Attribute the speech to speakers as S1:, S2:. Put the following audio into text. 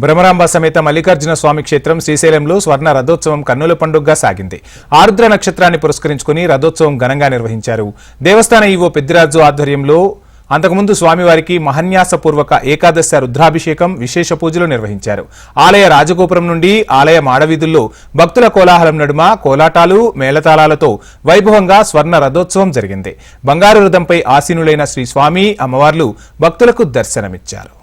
S1: భ్రమరాంబ సమేత మల్లికార్జున స్వామి క్షేత్రం శ్రీశైలంలో స్వర్ణ రథోత్సవం కన్నుల పండుగగా సాగింది. ఆరుద్ర నక్షత్రాన్ని పురస్కరించుకుని రథోత్సవం ఘనంగా నిర్వహించారు. దేవస్థాన ఈవో పెద్దిరాజు ఆధ్వర్యంలో అంతకుముందు స్వామివారికి మహన్యాసపూర్వక ఏకాదశ రుద్రాభిషేకం విశేష పూజలు నిర్వహించారు. ఆలయ రాజగోపురం నుండి ఆలయ మాడవీధుల్లో భక్తుల కోలాహలం నడుమ కోలాటాలు మేళతాళాలతో వైభవంగా స్వర్ణ రథోత్సవం జరిగింది. బంగారు రథంపై ఆసీనులైన శ్రీ స్వామి అమ్మవార్లు భక్తులకు దర్శనమిచ్చారు.